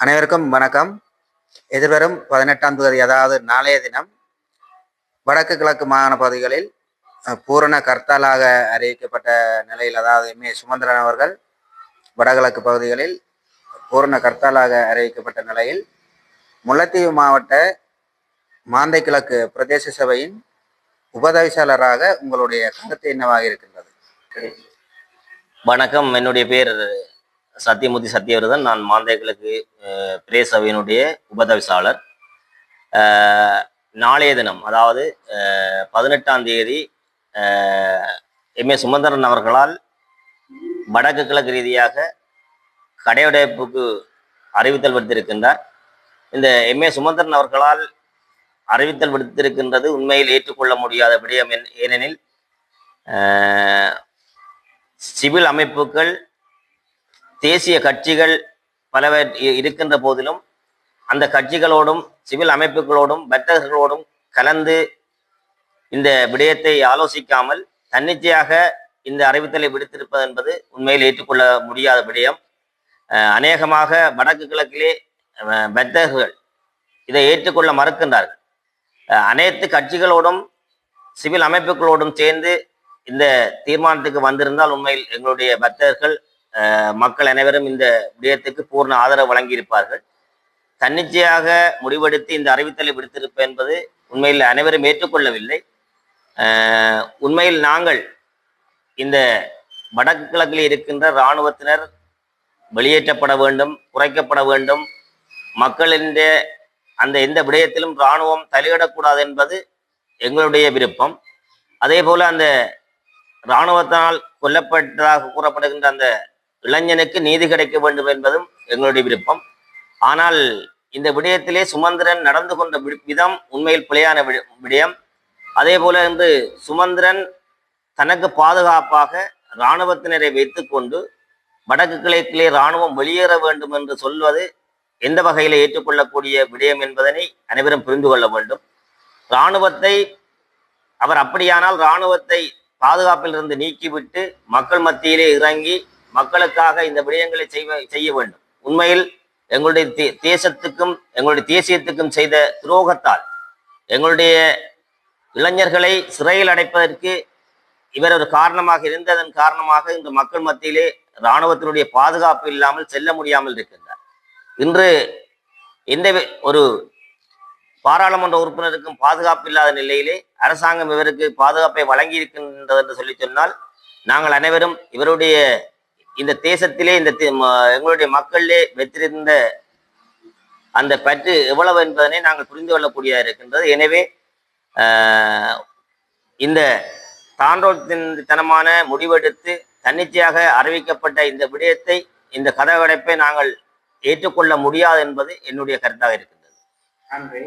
அனைவருக்கும் வணக்கம். எதிர்வரும் பதினெட்டாம் தேதி அதாவது நாளைய தினம் வடக்கு கிழக்கு மாகாண பகுதிகளில் பூரண கர்த்தாலாக அறிவிக்கப்பட்ட நிலையில் அதாவது எம் ஏ சுமந்திரன் அவர்கள் வடகிழக்கு பகுதிகளில் பூரண கர்த்தாலாக அறிவிக்கப்பட்ட நிலையில் முல்லைத்தீவு மாவட்ட மாந்தை கிழக்கு பிரதேச சபையின் உபதவிசாளராக உங்களுடைய கருத்து என்னவாக இருக்கின்றது? வணக்கம். என்னுடைய பேர் சத்தியமூர்த்தி சத்தியவர்தன் நான் மாந்தை கிழக்கு சபையினுடைய உபதவிசாளர். நாளைய தினம் அதாவது பதினெட்டாம் தேதி எம் ஏ சுமந்திரன் அவர்களால் வடக்கு கிழக்கு ரீதியாக கடையடைப்புக்கு அறிவித்தல் விடுத்திருக்கின்றார். இந்த எம் ஏ சுமந்திரன் அவர்களால் அறிவித்தல் விடுத்திருக்கின்றது உண்மையில் ஏற்றுக்கொள்ள முடியாத விடயம் என்- ஏனெனில் சிவில் அமைப்புகள் தேசிய கட்சிகள் பல இருக்கின்ற போதிலும் அந்த கட்சிகளோடும் சிவில் அமைப்புகளோடும் வர்த்தகர்களோடும் கலந்து இந்த விடயத்தை ஆலோசிக்காமல் தன்னிச்சையாக இந்த அறிவித்தலை விடுத்திருப்பது என்பது உண்மையில் ஏற்றுக்கொள்ள முடியாத விடயம். அநேகமாக வடக்கு கிழக்கிலே வர்த்தகர்கள் இதை ஏற்றுக்கொள்ள மறுக்கின்றார்கள். அனைத்து கட்சிகளோடும் சிவில் அமைப்புகளோடும் சேர்ந்து இந்த தீர்மானத்துக்கு வந்திருந்தால் உண்மையில் எங்களுடைய பக்தர்கள் மக்கள் அனைவரும் இந்த விடயத்துக்கு பூர்ண ஆதரவு வழங்கியிருப்பார்கள். தன்னிச்சையாக முடிவெடுத்து இந்த அறிவித்தலை விடுத்திருப்பேன் என்பது உண்மையில் அனைவரும் ஏற்றுக்கொள்ளவில்லை. உண்மையில் நாங்கள் இந்த வடக்கு கிழக்கில் இருக்கின்ற இராணுவத்தினர் வெளியேற்றப்பட வேண்டும் குறைக்கப்பட வேண்டும். மக்களின் அந்த எந்த விடயத்திலும் இராணுவம் தலையிடக்கூடாது என்பது எங்களுடைய விருப்பம். அதே போல அந்த இராணுவத்தினால் கொல்லப்பட்டதாக கூறப்படுகின்ற அந்த இளைஞனுக்கு நீதி கிடைக்க வேண்டும் என்பதும் எங்களுடைய விருப்பம். ஆனால் இந்த விடயத்திலே சுமந்திரன் நடந்து கொண்ட விதம் உண்மையில் பிழையான விடயம். அதே போல இன்று சுமந்திரன் தனக்கு பாதுகாப்பாக இராணுவத்தினரை வைத்துக்கொண்டு வடக்கு கிழக்கிலே இராணுவம் வெளியேற வேண்டும் என்று சொல்வது எந்த வகையில் ஏற்றுக்கொள்ளக்கூடிய விடயம் என்பதனை அனைவரும் புரிந்து கொள்ள வேண்டும். இராணுவத்தை அவர் அப்படியானால் இராணுவத்தை பாதுகாப்பில் இருந்து நீக்கிவிட்டு மக்கள் மத்தியிலே இறங்கி மக்களுக்காக இந்த விடயங்களை செய்வ செய்ய வேண்டும். உண்மையில் எங்களுடைய தே- தேசத்துக்கும் எங்களுடைய தேசியத்துக்கும் செய்த துரோகத்தால் எங்களுடைய இளைஞர்களை சிறையில் அடைப்பதற்கு இவர் ஒரு காரணமாக இருந்ததன் காரணமாக இன்று மக்கள் மத்தியிலே இராணுவத்தினுடைய பாதுகாப்பு இல்லாமல் செல்ல முடியாமல் இருக்கின்றார். இன்று எந்த ஒரு பாராளுமன்ற உறுப்பினருக்கும் பாதுகாப்பு இல்லாத நிலையிலே அரசாங்கம் இவருக்கு பாதுகாப்பை வழங்கி இருக்கின்றது என்று சொல்லி சொன்னால் நாங்கள் அனைவரும் இவருடைய இந்த தேசத்திலே இந்த எங்களுடைய மக்களிலே வெற்றிருந்த அந்த பற்று எவ்வளவு என்பதனை நாங்கள் புரிந்து கொள்ளக்கூடியதாக இருக்கின்றது. எனவே ஆஹ், இந்த தாண்டோத்தனமான முடிவெடுத்து தன்னிச்சையாக அறிவிக்கப்பட்ட இந்த விடயத்தை இந்த கதவடைப்பை நாங்கள் ஏற்றுக்கொள்ள முடியாது என்பது என்னுடைய கருத்தாக இருக்கின்றது. நன்றி.